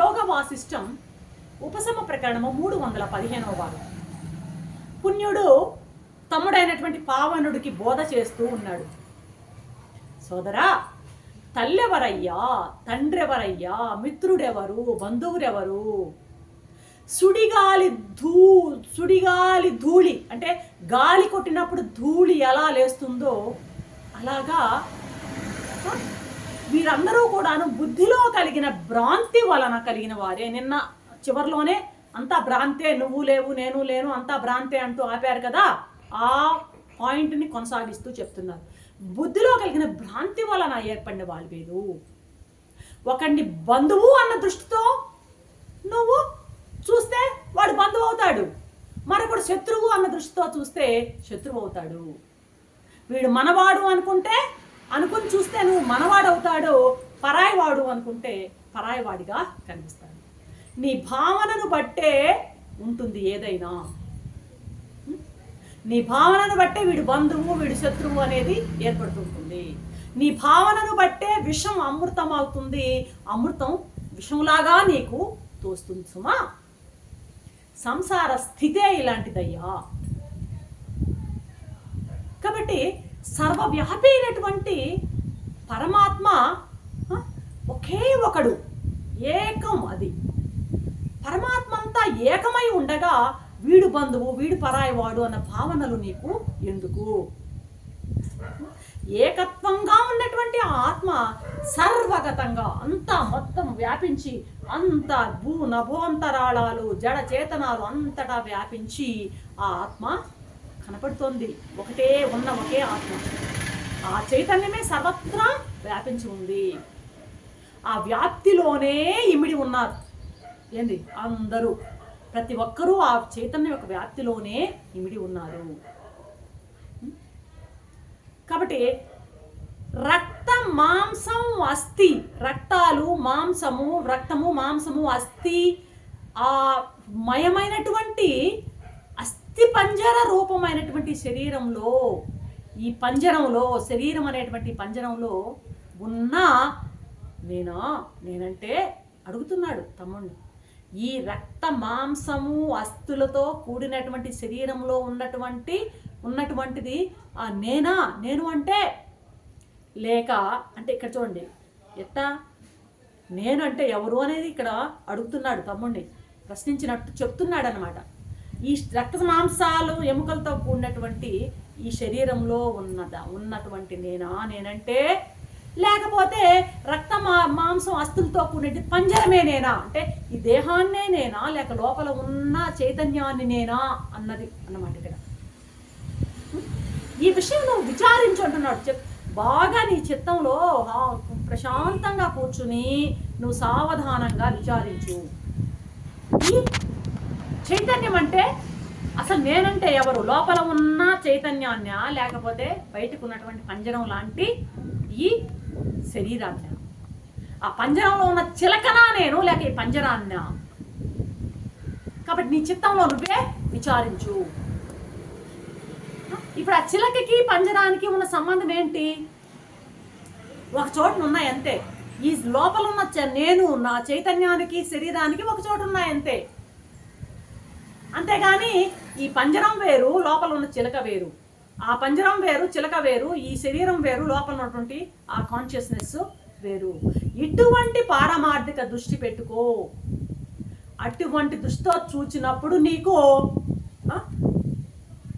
యోగ వాసిష్టం ఉపశమ ప్రకరణము మూడు వందల పదిహేనవ వారు పుణ్యుడు తమ్ముడైనటువంటి పావనుడికి బోధ చేస్తూ ఉన్నాడు. సోదరా తల్లెవరయ్యా తండ్రెవరయ్యా మిత్రుడెవరు బంధువురెవరు? సుడిగాలి ధూ సుడిగాలి ధూళి అంటే గాలి కొట్టినప్పుడు ధూళి ఎలా లేస్తుందో అలాగా వీరందరూ కూడాను బుద్ధిలో కలిగిన భ్రాంతి వలన కలిగిన వారే. నిన్న చివరిలోనే అంతా భ్రాంతే నువ్వు లేవు నేను లేను అంతా భ్రాంతే అంటూ ఆపారు కదా. ఆ పాయింట్ని కొనసాగిస్తూ చెప్తున్నారు. బుద్ధిలో కలిగిన భ్రాంతి వలన ఏర్పడిన వాళ్ళు వీరు ఒకడిని బంధువు అన్న దృష్టితో నువ్వు చూస్తే వాడు బంధువు అవుతాడు. మరొకడు శత్రువు అన్న దృష్టితో చూస్తే శత్రువు అవుతాడు. వీడు మనవాడు అనుకుంటే అనుకుని చూస్తే నువ్వు మనవాడవుతాడో పరాయివాడు అనుకుంటే పరాయివాడిగా కనిపిస్తాడు. నీ భావనను బట్టే ఉంటుంది ఏదైనా. నీ భావనను బట్టే వీడు బంధువు వీడు శత్రువు అనేది ఏర్పడుతుంటుంది. నీ భావనను బట్టే విషం అమృతం అవుతుంది అమృతం విషంలాగా నీకు తోస్తుంది సుమా. సంసార స్థితే ఇలాంటిదయ్యా. కాబట్టి సర్వవ్యాపి అయినటువంటి పరమాత్మ ఒకే ఒకడు ఏకం అది. పరమాత్మ అంతా ఏకమై ఉండగా వీడు బంధువు వీడు పరాయివాడు అన్న భావనలు నీకు ఎందుకు? ఏకత్వంగా ఉన్నటువంటి ఆ ఆత్మ సర్వగతంగా అంతా మొత్తం వ్యాపించి అంత భూ నభోంతరాళాలు జడ చేతనాలు అంతటా వ్యాపించి ఆ ఆత్మ కనపడుతోంది. ఒకటే ఉన్న ఒకే ఆత్మ. ఆ చైతన్యమే సర్వత్రా వ్యాపించి ఉంది. ఆ వ్యాప్తిలోనే ఇమిడి ఉన్నారు. ఏంది? అందరూ. ప్రతి ఒక్కరూ ఆ చైతన్యం యొక్క వ్యాప్తిలోనే ఇమిడి ఉన్నారు. కాబట్టి రక్త మాంసం అస్థి రక్తాలు మాంసము రక్తము మాంసము అస్థి ఆ మయమైనటువంటి అస్థి పంజర రూపమైనటువంటి శరీరంలో ఈ పంజరంలో శరీరం అనేటువంటి పంజరంలో ఉన్న నేను? నేనంటే అడుగుతున్నాడు తమ్ముణ్ణి. ఈ రక్త మాంసము అస్థులతో కూడినటువంటి శరీరంలో ఉన్నటువంటి ఉన్నటువంటిది ఆ నేనా? నేను అంటే? లేక అంటే ఇక్కడ చూడండి. ఎట్టా? నేను అంటే ఎవరు అనేది ఇక్కడ అడుగుతున్నాడు తమ్ముడిని ప్రశ్నించినట్టు చెప్తున్నాడు అనమాట ఈ రక్త మాంసాలు ఎముకలతో కూడినటువంటి ఈ శరీరంలో ఉన్నద ఉన్నటువంటి నేనా నేనంటే లేకపోతే రక్త మా మాంసం అస్థులతో కూడినది పంజరమే నేనా? అంటే ఈ దేహాన్నే నేనా లేక లోపల ఉన్న చైతన్యాన్ని నేనా అన్నది అన్నమాట ఇక్కడ. ఈ విషయం నువ్వు విచారించు అంటున్నాడు. చెప్ బాగా నీ చిత్తంలో ప్రశాంతంగా కూర్చుని నువ్వు సావధానంగా విచారించు. ఈ చైతన్యం అంటే అసలు నేనంటే ఎవరు? లోపల ఉన్న చైతన్యాన్య? లేకపోతే బయటకు ఉన్నటువంటి పంజరం లాంటి ఈ శరీరాన్ని ఆ పంజరంలో ఉన్న చిలకనా నేను లేక ఈ పంజరాన్న కాబట్టి నీ చిత్తంలో నువ్వే విచారించు. ఇప్పుడు ఆ చిలకకి పంజరానికి ఉన్న సంబంధం ఏంటి? ఒక చోట ఉన్నాయి అంతే. ఈ లోపల ఉన్న చ- నేను నా చైతన్యానికి శరీరానికి ఒక చోట ఉన్నాయి అంతే. అంతేగాని ఈ పంజరం వేరు లోపల ఉన్న చిలక వేరు. ఆ పంజరం వేరు చిలక వేరు ఈ శరీరం వేరు లోపల ఉన్నటువంటి ఆ కాన్షియస్నెస్ వేరు. ఇటువంటి పారమార్థిక దృష్టి పెట్టుకో. అటువంటి దృష్టితో చూచినప్పుడు నీకు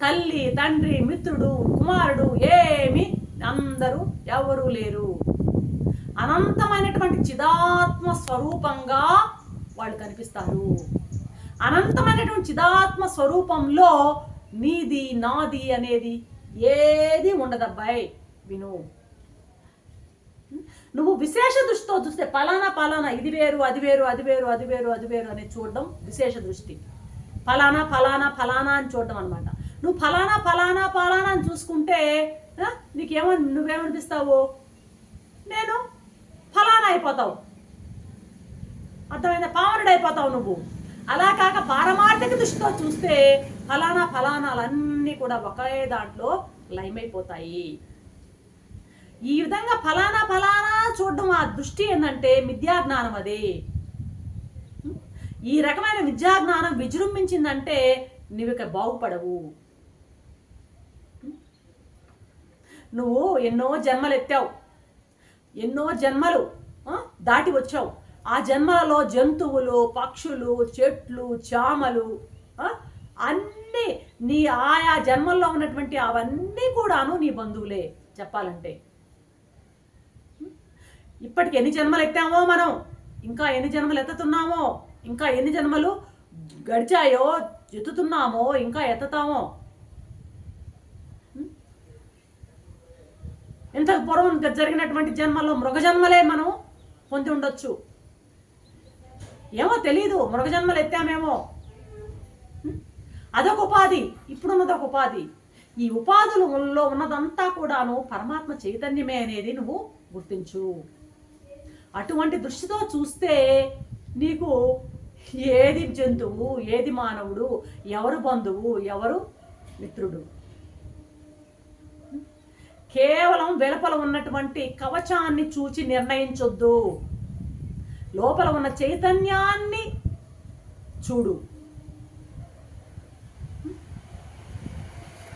తల్లి తండ్రి మిత్రుడు కుమారుడు ఏమి అందరూ ఎవరూ లేరు. అనంతమైనటువంటి చిదాత్మ స్వరూపంగా వాళ్ళు కనిపిస్తారు. అనంతమైనటువంటి చిదాత్మ స్వరూపంలో నీది నాది అనేది ఏది ఉండదబ్బాయి. విను. నువ్వు విశేష దృష్టితో చూస్తే పలానా పలానా ఇది వేరు అది వేరు అది వేరు అది వేరు అది వేరు అనేది చూడడం విశేష దృష్టి. ఫలానా ఫలానా ఫలానా అని చూడడం అనమాట నువ్వు ఫలానా ఫలానా ఫలానా అని చూసుకుంటే నీకేమని నువ్వేమనిపిస్తావు? నేను ఫలానా అయిపోతావు. అర్థమైందా? పావనుడు అయిపోతావు నువ్వు. అలా కాక పారమార్థిక దృష్టితో చూస్తే ఫలానా ఫలానాలన్నీ కూడా ఒకే దాంట్లో లయమైపోతాయి. ఈ విధంగా ఫలానా ఫలానా చూడడం ఆ దృష్టి ఏంటంటే మిథ్యాజ్ఞానం అది. ఈ రకమైన విద్యాజ్ఞానం విజృంభించిందంటే నువ్వు ఇక బాగుపడవు. నువ్వు ఎన్నో జన్మలు ఎత్తావు ఎన్నో జన్మలు దాటి వచ్చావు. ఆ జన్మలలో జంతువులు పక్షులు చెట్లు చామలు అన్నీ నీ ఆయా జన్మల్లో ఉన్నటువంటి అవన్నీ కూడాను నీ బంధువులే చెప్పాలంటే. ఇప్పటికి ఎన్ని జన్మలు ఎత్తామో మనం? ఇంకా ఎన్ని జన్మలు ఎత్తుతున్నామో? ఇంకా ఎన్ని జన్మలు గడిచాయో? ఎత్తుతున్నామో? ఇంకా ఎత్తుతామో? ఇంతకు పూర్వం జరిగినటువంటి జన్మల్లో మృగజన్మలే మనం పొంది ఉండొచ్చు. ఏమో తెలియదు మృగజన్మలు ఎత్తామేమో. అదొక ఉపాధి ఇప్పుడున్నది ఒక ఉపాధి. ఈ ఉపాధులలో ఉన్నదంతా కూడాను పరమాత్మ చైతన్యమే అనేది నువ్వు గుర్తించు. అటువంటి దృష్టితో చూస్తే నీకు ఏది జంతువు ఏది మానవుడు ఎవరు బంధువు ఎవరు మిత్రుడు? కేవలం వెలుపల ఉన్నటువంటి కవచాన్ని చూచి నిర్ణయించొద్దు. లోపల ఉన్న చైతన్యాన్ని చూడు.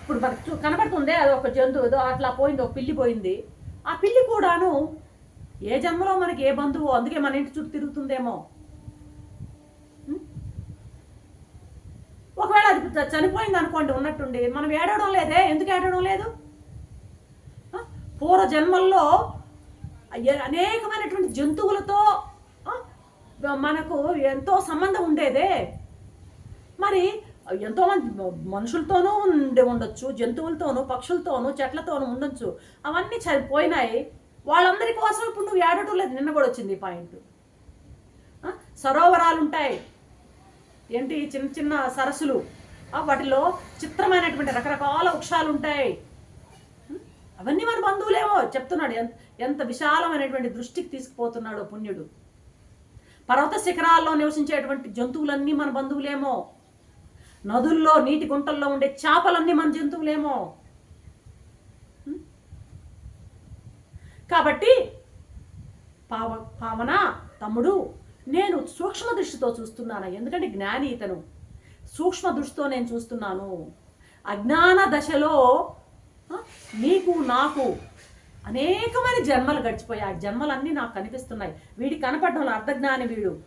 ఇప్పుడు మనకు కనబడుతుంది అది ఒక జంతువు ఏదో అట్లా పోయింది ఒక పిల్లి పోయింది. ఆ పిల్లి కూడాను ఏ జన్మలో మనకి ఏ బంధువు అందుకే మన ఇంటి చుట్టూ తిరుగుతుందేమో. ఒకవేళ అది చనిపోయింది అనుకోండి ఉన్నట్టుండి మనం ఏడవడం లేదే? ఎందుకు ఏడవడం లేదు? పూర్వ జన్మల్లో అనేకమైనటువంటి జంతువులతో మనకు ఎంతో సంబంధం ఉండేదే. మరి ఎంతోమంది మనుషులతోనూ ఉండి ఉండొచ్చు జంతువులతోనూ పక్షులతోనూ చెట్లతోనూ ఉండొచ్చు. అవన్నీ చనిపోయినాయి వాళ్ళందరి కోసం ఇప్పుడు నువ్వు ఏడటం లేదు. నిన్న కూడా వచ్చింది ఈ పాయింట్. సరోవరాలు ఉంటాయి ఏంటి? చిన్న చిన్న సరస్సులు. వాటిలో చిత్రమైనటువంటి రకరకాల వృక్షాలు ఉంటాయి అవన్నీ మన బంధువులేమో చెప్తున్నాడు. ఎంత ఎంత విశాలమైనటువంటి దృష్టికి తీసుకుపోతున్నాడు పుణ్యుడు. పర్వత శిఖరాల్లో నివసించేటువంటి జంతువులన్నీ మన బంధువులేమో. నదుల్లో నీటి గుంటల్లో ఉండే చేపలన్నీ మన జంతువులేమో. కాబట్టి పావ పావన తమ్ముడు నేను సూక్ష్మ దృష్టితో చూస్తున్నాను. ఎందుకంటే జ్ఞాని ఇతను. సూక్ష్మ దృష్టితో నేను చూస్తున్నాను. అజ్ఞాన దశలో నీకు నాకు అనేకమైన జన్మలు గడిచిపోయాయి. ఆ జన్మలన్నీ నాకు కనిపిస్తున్నాయి. వీడి కనపడడం వల్ల వీడు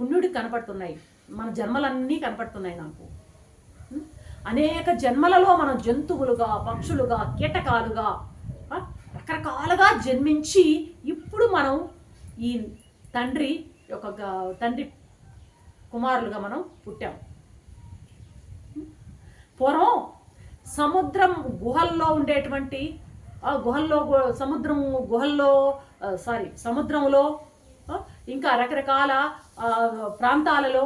పుణ్యుడికి కనపడుతున్నాయి. మన జన్మలన్నీ కనపడుతున్నాయి నాకు. అనేక జన్మలలో మనం జంతువులుగా పక్షులుగా కీటకాలుగా రకరకాలుగా జన్మించి ఇప్పుడు మనం ఈ తండ్రి యొక్క తండ్రి కుమారులుగా మనం పుట్టాం. పూర్వం సముద్రం గుహల్లో ఉండేటువంటి ఆ గుహల్లో సముద్రం గుహల్లో సారీ సముద్రంలో ఇంకా రకరకాల ప్రాంతాలలో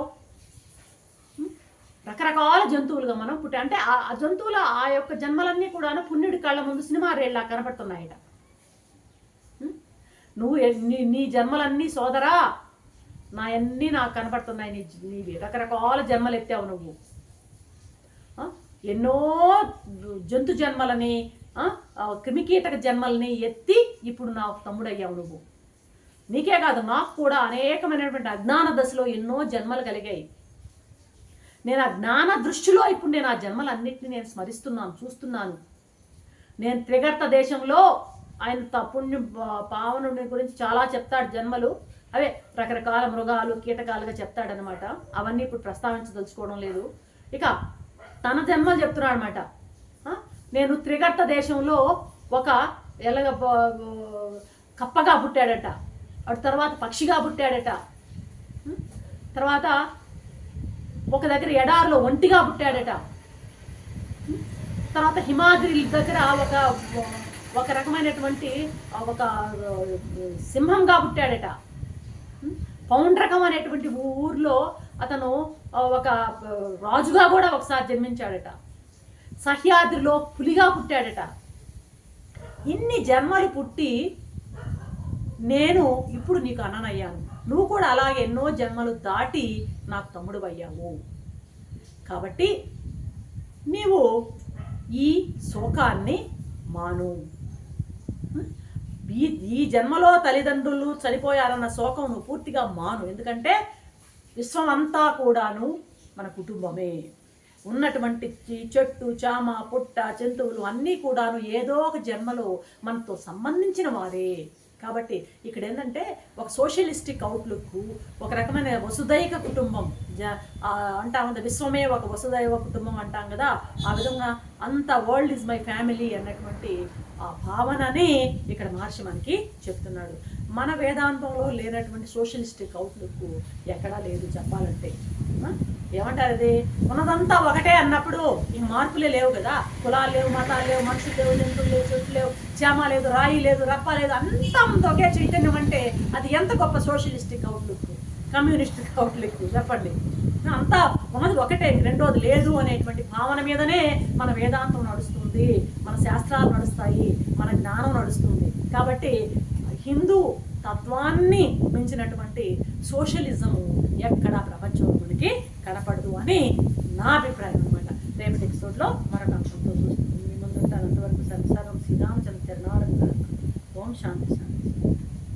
రకరకాల జంతువులుగా మనం పుట్టి అంటే ఆ జంతువుల ఆ యొక్క జన్మలన్నీ కూడా పుణ్యుడి కళ్ళ ముందు సినిమా రేళ్ళ కనబడుతున్నాయట నువ్వు నీ నీ జన్మలన్నీ సోదరా నా అన్నీ నాకు కనపడుతున్నాయి నీ నీవి. రకరకాల జన్మలు ఎత్తావు నువ్వు ఎన్నో జంతు జన్మలని క్రిమికీటక జన్మల్ని ఎత్తి ఇప్పుడు నా తమ్ముడయ్యావు నువ్వు. నీకే కాదు నాకు కూడా అనేకమైనటువంటి అజ్ఞాన దశలో ఎన్నో జన్మలు కలిగాయి. నేను ఆ జ్ఞాన దృష్టిలో ఇప్పుడు నేను ఆ జన్మలన్నింటినీ నేను స్మరిస్తున్నాను చూస్తున్నాను. నేను త్రిగర్త దేశంలో ఆయన త- పుణ్య పావనుడి గురించి చాలా చెప్తాడు జన్మలు. అవే రకరకాల మృగాలు కీటకాలుగా చెప్తాడనమాట అవన్నీ ఇప్పుడు ప్రస్తావించదలుచుకోవడం లేదు. ఇక తన జన్మలు చెప్తున్నాడు అనమాట నేను త్రిగట్ట దేశంలో ఒక ఎలగ కప్పగా పుట్టాడట. అటు తర్వాత పక్షిగా పుట్టాడట. తర్వాత ఒక దగ్గర ఎడారిలో ఒంటిగా పుట్టాడట. తర్వాత హిమాద్రి దగ్గర ఒక ఒక రకమైనటువంటి ఒక సింహంగా పుట్టాడట. పౌండ్రకం అనేటువంటి ఊర్లో అతను ఒక రాజుగా కూడా ఒకసారి జన్మించాడట. సహ్యాద్రిలో పులిగా పుట్టాడట. ఇన్ని జన్మలు పుట్టి నేను ఇప్పుడు నీకు అన్ననయ్యాను. నువ్వు కూడా అలాగే ఎన్నో జన్మలు దాటి నాకు తమ్ముడు అయ్యావు. కాబట్టి నీవు ఈ శోకాన్ని మాను. ఈ ఈ జన్మలో తల్లిదండ్రులు చనిపోయారన్న శోకం నువ్వు పూర్తిగా మాను. ఎందుకంటే విశ్వం అంతా కూడాను మన కుటుంబమే. ఉన్నటువంటి చెట్టు చామ పుట్ట జంతువులు అన్నీ కూడాను ఏదో ఒక జన్మలో మనతో సంబంధించిన వారే. కాబట్టి ఇక్కడ ఏంటంటే ఒక సోషలిస్టిక్ అవుట్లుక్ ఒక రకమైన వసుదైక కుటుంబం జ అంటాం కదా విశ్వమే ఒక వసుదైవ కుటుంబం అంటాం కదా ఆ విధంగా అంత వరల్డ్ ఇస్ మై ఫ్యామిలీ అన్నటువంటి ఆ భావనని ఇక్కడ మహర్షి మనకి చెప్తున్నాడు. మన వేదాంతంలో లేనటువంటి సోషలిస్టిక్ అవుట్లుక్ ఎక్కడా లేదు చెప్పాలంటే. ఏమంటారు అది? ఉన్నదంతా ఒకటే అన్నప్పుడు ఈ మార్పులే లేవు కదా. కులాలు లేవు మతాలు లేవు మనుషులు లేవు జంతువులు లేవు చెట్లు లేవు చేమ లేదు రాయి లేదు రప్ప లేదు అంతా ఒకే చైతన్యం అంటే అది ఎంత గొప్ప సోషలిస్టిక్ అవుట్లుక్ కమ్యూనిస్టిక్ అవుట్లుక్ చెప్పండి. అంతా ఉన్నది ఒకటే రెండోది లేదు అనేటువంటి భావన మీదనే మన వేదాంతం నడుస్తుంది మన శాస్త్రాలు నడుస్తాయి మన జ్ఞానం నడుస్తుంది. కాబట్టి హిందూ తత్వాన్ని మించినటువంటి సోషలిజము ఎక్కడ ప్రపంచంలో మనకి కనపడదు అని నా అభిప్రాయం అనమాట రేపటి ఎపిసోడ్లో మరొక అంశంతో చూస్తుంది మీ ముందు అంతవరకు సంసారం శ్రీరామచంద్ర చరణారంగ ఓం శాంతి.